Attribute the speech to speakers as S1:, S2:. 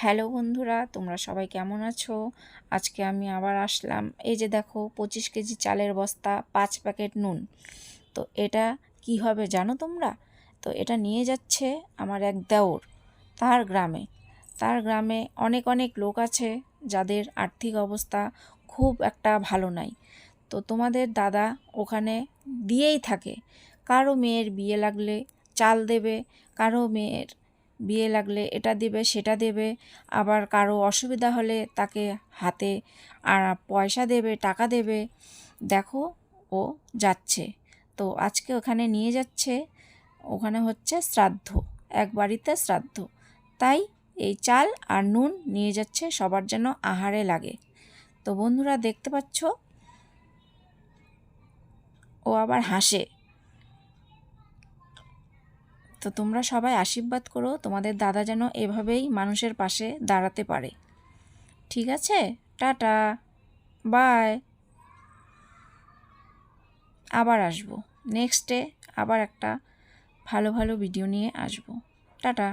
S1: Hello বন্ধুরা, তোমরা সবাই কেমন আছো? আজকে আমি আবার আসলাম। এই যে দেখো, পঁচিশ কেজি চালের বস্তা, পাঁচ প্যাকেট নুন। তো এটা কি হবে জানো তোমরা? তো এটা নিয়ে যাচ্ছে আমার এক দেওর, তার গ্রামে। তার গ্রামে অনেক অনেক লোক আছে যাদের আর্থিক অবস্থা খুব একটা ভালো নাই। তো তোমাদের দাদা ওখানে দিয়েই থাকে। কারও মেয়ের বিয়ে লাগলে চাল দেবে, কারও মেয়ের বিয়ে লাগলে এটা দেবে, সেটা দেবে। আবার কারও অসুবিধা হলে তাকে হাতে আর পয়সা দেবে, টাকা দেবে। দেখো ও যাচ্ছে। তো আজকে ওখানে নিয়ে যাচ্ছে। ওখানে হচ্ছে শ্রাদ্ধ, এক বাড়িতে শ্রাদ্ধ। তাই এই চাল আর নুন নিয়ে যাচ্ছে, সবার যেন আহারে লাগে। তো বন্ধুরা দেখতে পাচ্ছ? ও আবার হাসে। তো তোমরা সবাই আশীর্বাদ করো, তোমাদের দাদা যেন এভাবেই মানুষের পাশে দাঁড়াতে পারে। ঠিক আছে? টাটা। বাই। আবার আসব। নেক্সটে আবার একটা ভালো ভালো ভিডিও নিয়ে আসব। টাটা।